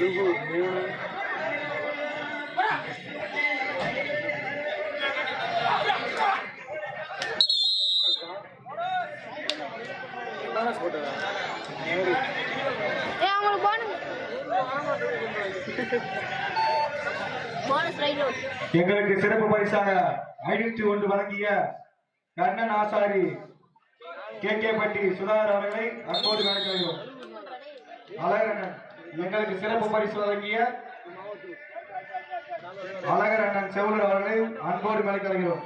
கழுகு மூணு எங்களுக்கு சிறப்பு பரிசாக ஐநூத்தி ஒன்று வழங்கிய கண்ணன் ஆசாரி கே கே பட்டி சுதாகர் அவர்களை அன்போடு வணங்குகிறோம் அழகண்ணன். எங்களுக்கு சிறப்பு பரிசு வழங்கிய அழகர் அண்ணன் செவலர் அவர்களை அன்போடு வணங்குகிறோம்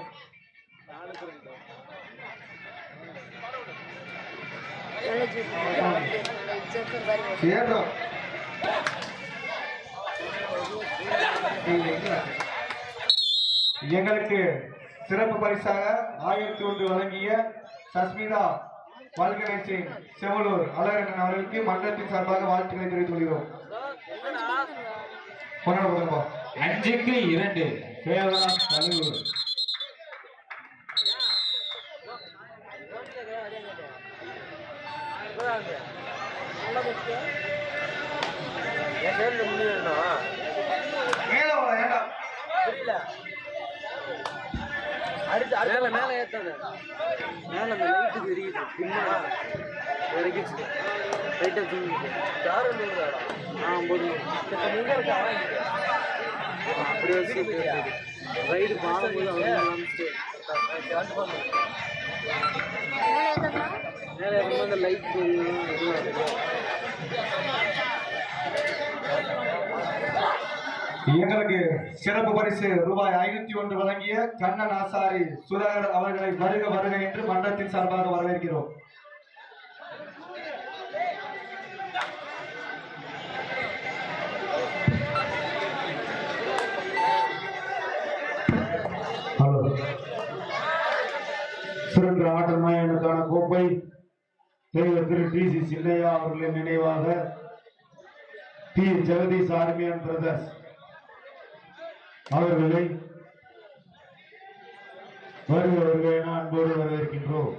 சேர்ந்தோம் எங்களுக்கு சிறப்பு பரிசாக ஆயிரத்தி ஒன்று வழங்கிய சஸ்மிதா வல்கணேசன் செவலூர் அழகரண்ணன் அவர்களுக்கு மன்றத்தின் சார்பாக வாழ்த்துக்களை தெரிவித்துக் கொள்கிறோம். அஞ்சுக்கு இரண்டு. கேரளா கல்லூர். தெரியுது பின்னா தூங்கிட்டு யார் ஆ. போதும் அப்படியே வச்சு ரைடு பாடும்போது அவங்க காமிச்சிட்டு மேலே அந்த லைட் தெரியும் எங்களுக்கு சிறப்பு பரிசு ரூபாய் ஐநூத்தி ஒன்று வழங்கிய கண்ணன் ஆசாரி சுதாகர் அவர்களை வருக வருக என்று மன்றத்தின் சார்பாக வரவேற்கிறோம். ஹலோ. சுரங்க ஆட்டமாயனுக்கான கோப்பை தலைவர் திரு டி சி சின்னையா அவர்களின் நினைவாக டி ஜெகதீஷ் ஆர்மியன் பிரதர்ஸ். அவர்களை வருகிறவர்களை வருக என அன்போடு வரவேற்கின்றோம்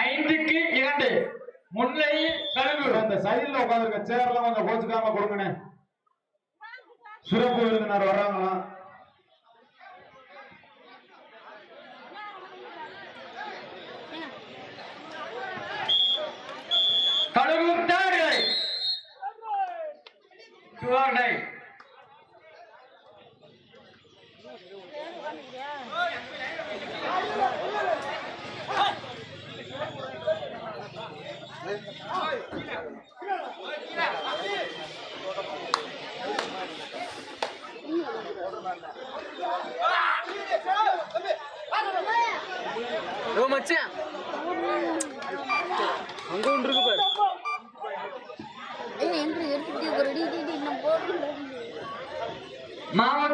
ஐந்துக்கு இரண்டு முல்லை கழுகு அந்த சைடுல உட்காந்துருக்க சேர்லாம் கொஞ்சம் கோச்சுக்காம கொடுங்கண்ணே சிறப்பு விருந்தினர் வர்றாங்களாம் கழுகு சுவர்ணை மச்சான். அங்க ஒன்று இருக்கு பாரு. Mama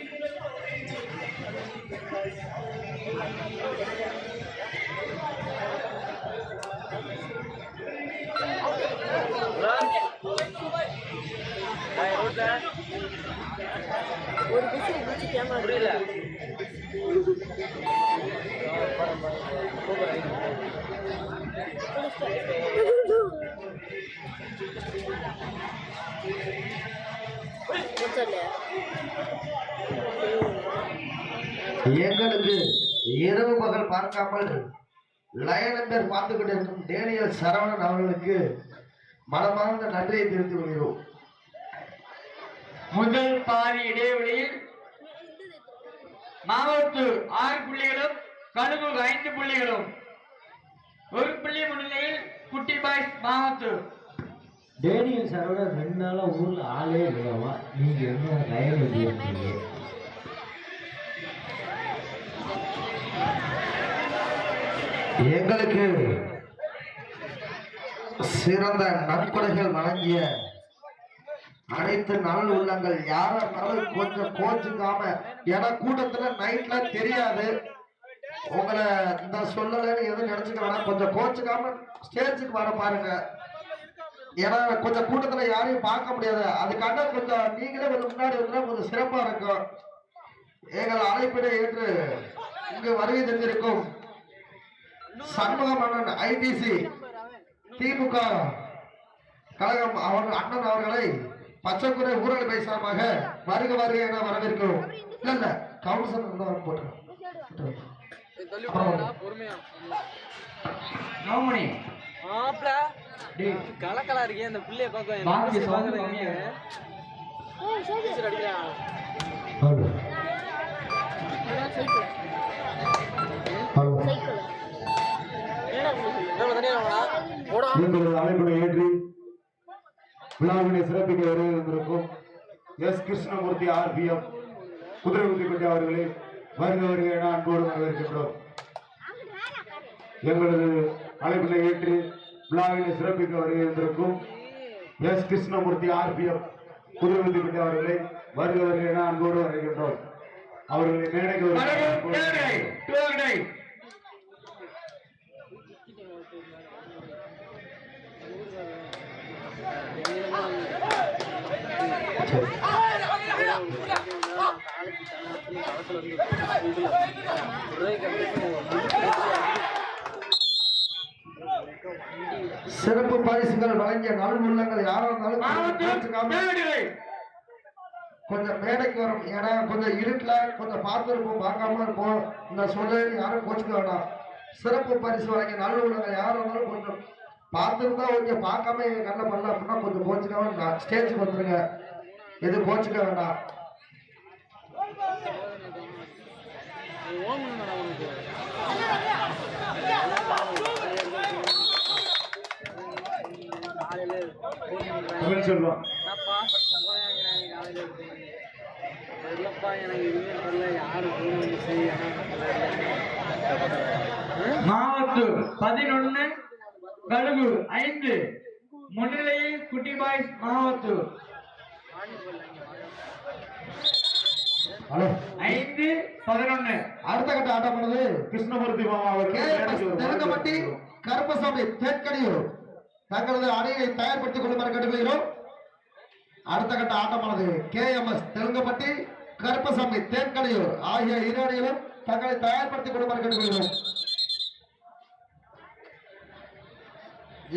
Ya, kan, இரவு பகல் பார்க்காமல் லயனந்தர் பார்த்து கொண்டிருக்கும் டேனியல் சரவணன் அவர்களுக்கு மனமார்ந்த நன்றியை தெரிவித்துக் கொள்கிறோம். முதல் பாதி இடைவெளியில் மாவட்டூர் ஆறு புள்ளிகளும் கழுகு ஐந்து புள்ளிகளும். ஒரு புள்ளி முன்னிலையில் குட்டி பாய்ஸ் மாவட்டூர் டேனியல் சரவணன் ரெண்டு நாளா ஊர்ல ஆளே இல்லையாமா நீங்க என்ன லைன் எங்களுக்கு சிறந்த நன்கொடைகள் வழங்கிய அனைத்து நலன் உள்ளங்கள் யாரும் கொஞ்சம் கோச்சுக்காம ஏன்னா கூட்டத்துல நைட்ல தெரியாது. உங்களை இந்த சொல்லலைன்னு எதுவும் நினைச்சுக்கலாம் கொஞ்சம் கோச்சுக்காம ஸ்டேஜுக்கு வர பாருங்க. ஏன்னா கொஞ்சம் கூட்டத்துல யாரையும் பார்க்க முடியாது. அதுக்காக கொஞ்சம் நீங்களே கொஞ்சம் முன்னாடி வந்தா கொஞ்சம் சிறப்பா இருக்கும். எங்கள் அழைப்பினை ஏற்று இங்கு வருகை தந்திருக்கும். சண்முகமன்னன் ஐபிசி திமுக. கழகம் அவர் அண்ணன் அவர்களை பச்சைக்குறை ஊரல் பை சார்பாக வருக வருக என வரவேற்கிறோம். இல்ல இல்ல கவுன்சிலர் தான் போட்டுருவோம் தள்ளி போடா பொறுமையா. நவமணி மாப்பிள டேய். கலக்கலா இருக்கே அந்த புள்ளைய பார்க்க பாக்கி எங்களது அழைப்பினை ஏற்றி விழாவினை சிறப்பிக்க வருவதற்கும் எஸ் கிருஷ்ணமூர்த்தி ஆர்பிஎம் குதிரை குத்தி அவர்களை வருக வருக என அன்போடு வரவேற்கின்றோம். எங்களது அழைப்பினை ஏற்று விழாவினை சிறப்பிக்க வருகின்றிருக்கும் எஸ் கிருஷ்ணமூர்த்தி ஆர்பிஎம் குதிரை குத்தி அவர்களை வருக வருக என அன்போடு வரவேற்கின்றோம். அவர்களை மேடைக்கு தேவடை சிறப்பு பரிசுகள் வழங்கிய நல் உள்ளங்கள் யாரா இருந்தாலும் கொஞ்சம் கொஞ்சம் மேடைக்கு வரும். ஏன்னா கொஞ்சம் இருட்டுல கொஞ்சம் பார்த்துருப்போம் பார்க்காம இருப்போம். இந்த சொல்ல யாரும் கோச்சுக்க வேண்டாம் சிறப்பு பரிசு வழங்கிய நல்ல உள்ளவங்க யாரும் இருந்தாலும் கொஞ்சம் பார்த்துருந்தா ஓகே பார்க்காம எங்க கண்ணில் பண்ணல அப்படின்னா கொஞ்சம் கோச்சுக்காம ஸ்டேஜுக்கு வந்துருங்க. எதுவும் கோச்சுக்க வேண்டாம் சரி மாவட்டூர் பதினொன்னு கழுகு ஐந்து முன்னிலையில் குட்டி பாய்ஸ் ஹலோ ஐந்து பதினொன்னு. அடுத்த கட்ட ஆட்டம் பண்ணது கிருஷ்ணமூர்த்தி மாமா அவர்கள். தெலுங்கப்பட்டி. கருப்பசாமி தேக்கடியூர் தங்களது அணியை தயார்படுத்திக் கொள்ளுமாறு கேட்டுக்கொள்கிறோம். அடுத்த கட்ட ஆட்டமானது K M S Telungapatti Karuppasamy Thekkadiyur ஆகிய இரு அணிகளும் தங்களை தயார்படுத்திக் கொள்ளுமாறு கேட்டுக்கொள்கிறோம்.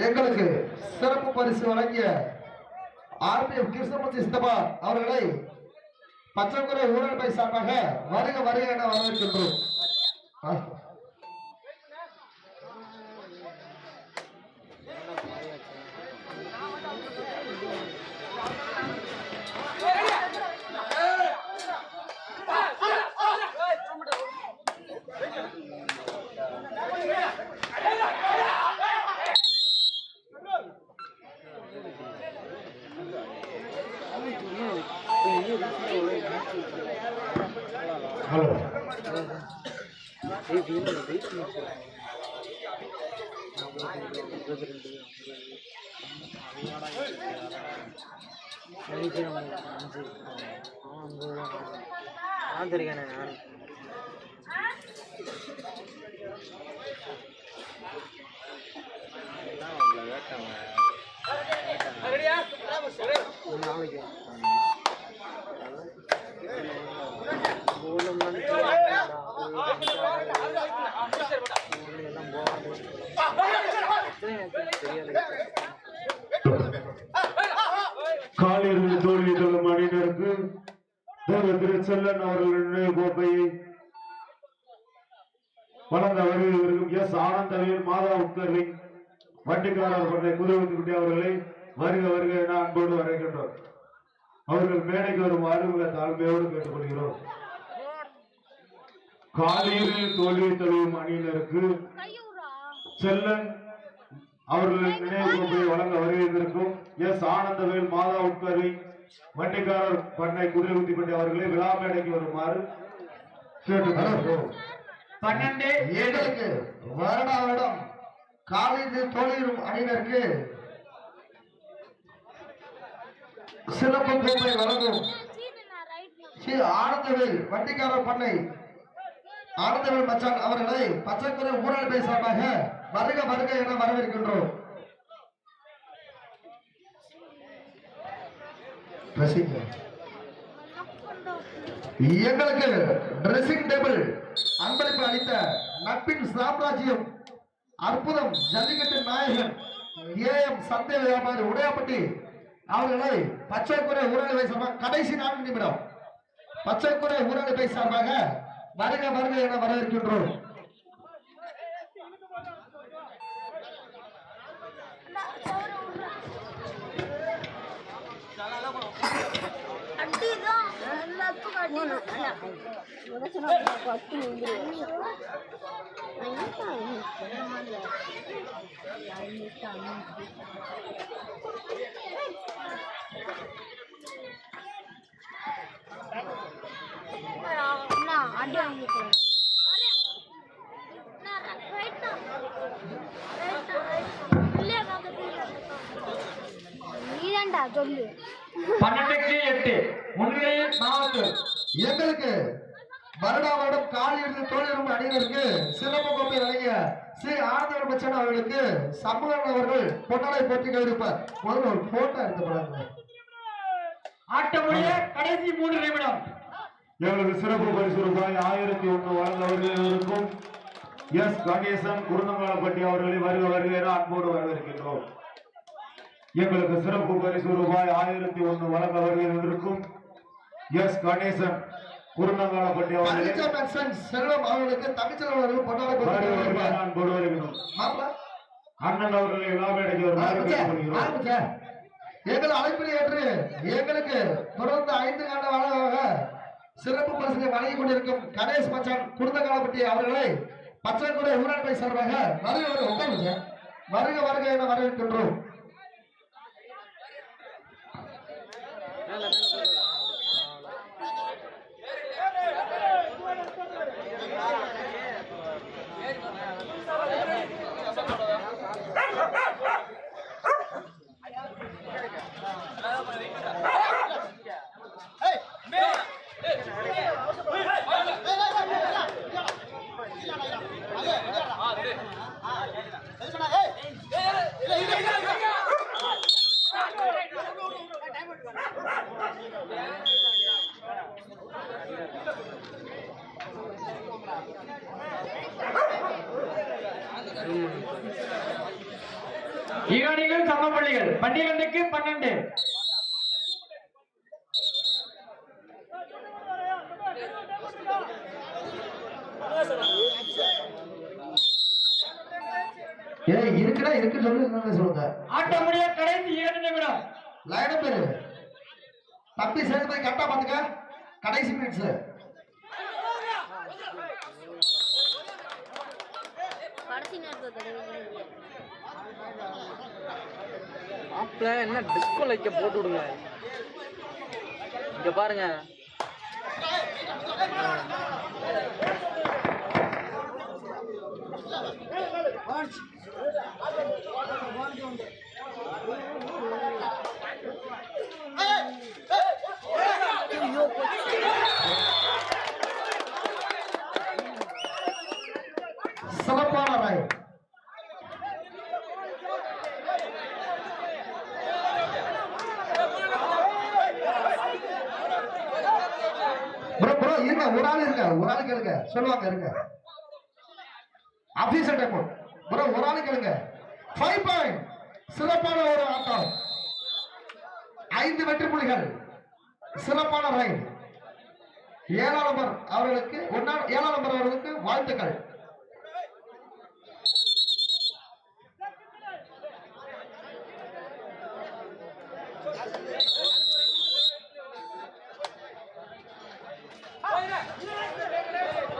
எங்களுக்கு சிறப்பு பரிசு வழங்கிய ஆர்பிஎஃப் கிருஷ்ணமூர்த்தி சித்தப்பா அவர்களை பச்சைக்குறை ஊழல் பை சார்பாக வருக வருக என வரவேற்கின்றோம் ஆ. ஹலோ நான் நான் நாளைக்கு காலிறுதி தோல்வி தரும் அணியினருக்கு திருச்செல்லன் அவர்கள் நினைவு கோப்பையை வழங்க வருகிறவர்களும் எஸ் ஆனந்தவியல் மாதா உட்கர்லிங் வண்டிக்காரர் கொண்ட குதிரவத்துக்குட்டி அவர்களை வருக வருக என அன்போடு வரைகின்றோம் அவர்கள் மேடைக்கு வருமாறு உள்ள தாழ்மையோடு கேட்டுக்கொள்கிறோம். காலிறுதியில் தோல்வி தழுவும் அணியினருக்கு செல்லன் அவர்களின் நினைவு கோப்பையை வழங்க வருகிறதற்கும் எஸ் ஆனந்தவேல் மாதா உட்கரி வண்டிக்காரர் பண்ணை குதிரைகுத்திப்பட்டி அவர்களை விழா மேடைக்கு வருமாறு பன்னெண்டு எங்களுக்கு வருடா வருடம் காலையில் தோழியும் அணியினருக்கு சிறப்பு கோப்பை வழங்கும் ஸ்ரீ ஆனந்தவேல் வண்டிக்காரர் பண்ணை. ஆனந்தவேல் மச்சான் அவர்களை பச்சைக்குறை ஊரடை சார்பாக வருக வருக என வரவேற்கின்றோம். எங்களுக்கு ட்ரெஸ்ஸிங் டேபிள் அன்பளிப்பு அளித்த நட்பின் சாம்ராஜ்யம் அற்புதம் ஜல்லிக்கட்டு நாயகன் ஏஎம் சந்தை வியாபாரி உடையப்பட்டி அவர்களை பச்சைக்குறை ஊரடை சார்பாக கடைசி நான்கு நிமிடம். பச்சைக்குறை ஊரடை சார்பாக வருக வருக என வரவேற்கின்றோம். அடி வாங்கிக்கிறேன் நீதான்டா சொல்லு பன்னெண்டுக்கு எட்டு முன்னிலையில் நாலு எங்களுக்கு வருடா வருடம் கால் இருந்து அணியினருக்கு சிறப்பு கோப்பை வழங்கிய ஸ்ரீ ஆனந்தவர் பச்சன் அவர்களுக்கு சம்பளம் அவர்கள் பொன்னலை போட்டி கவிருப்பார் முதல்ல ஒரு போட்டோ எடுத்து பாருங்க. ஆட்டமுடைய கடைசி மூன்று நிமிடம். எங்களுக்கு சிறப்பு பரிசு ரூபாய் ஆயிரத்தி ஒன்று வழங்க இருக்கும் எஸ் கணேசன் குருந்தங்காலப்பட்டி அவர்களை வருக வருக என அன்போடு வரவேற்கின்றோம். எங்களுக்கு சிறப்பு பரிசு ரூபாய் ஆயிரத்தி ஒன்று வழங்க வருகிறவருக்கும் எஸ் கணேசன் குருந்தங்காலப்பட்டி அவர்களை. செல்வம் அவர்களுக்கு தமிழ்ச்செல்வம் அவர்கள் வருகிறோம் மாப்பிள. அண்ணன் அவர்களை ஆரம்பிச்ச எங்கள் அழைப்பினை ஏற்று எங்களுக்கு தொடர்ந்து ஐந்து ஆண்டு காலமாக சிறப்பு பரிசுகளை வழங்கிக் கொண்டிருக்கும் கணேஷ் மச்சான் குருந்தகாலப்பட்டி அவர்களை பச்சைக்குறை ஊராட்சி சார்பாக வருக வருக உட்காருங்க. வருக வருக என வரவேற்கின்றோம் மேல மேல போடுறா. இரு அணிகள் சம புள்ளிகள் பன்னிரண்டுக்கு பன்னெண்டு ஏய் இருக்குடா இருக்கு சொல்லு சொல்லுங்க. ஆட்டம் முடிய கடைசி நிமிடம் லைனம் பேரு தம்பி சேர்ந்து கரெக்டா பாத்துக்க கடைசி மினிட்ஸ் மாப்பிள்ள என்ன டிஸ்கோ லைக்க போட்டு விடுங்க. இங்க பாருங்க சிறப்பான ராய் ப்ரோ ப்ரோ இருங்க ஒரு ஆள் இருங்க ஒரு ஆள் கேளுங்க சொல்லுவாங்க இருங்க. ஆபீசர் டைம் ப்ரோ ஒரு ஆள் கேளுங்க. ஃபைவ் பாயிண்ட் சிறப்பான ஒரு ஆட்டம். ஐந்து வெற்றி புள்ளிகள். சிறப்பான ரைட் ஏழாம் நம்பர் அவர்களுக்கு ஒன்னா ஏழாம் நம்பர் அவர்களுக்கு வாழ்த்துக்கள்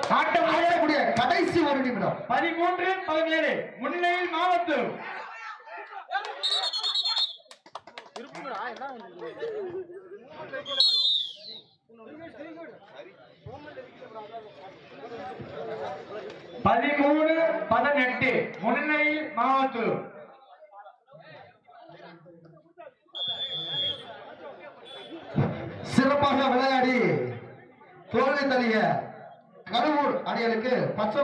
ஆட்டம் முடிய- ஆடக்கூடிய கடைசி ஒரு நிமிடம். பதிமூன்று பதினேழு. முன்னிலையில் என்ன வந்து பதிமூணு பதினெட்டு. முன்னிலையில் மாவட்டம். சிறப்பாக விளையாடி தோல்வி தள்ளிய கருவூர் அணிகளுக்கு பச்சை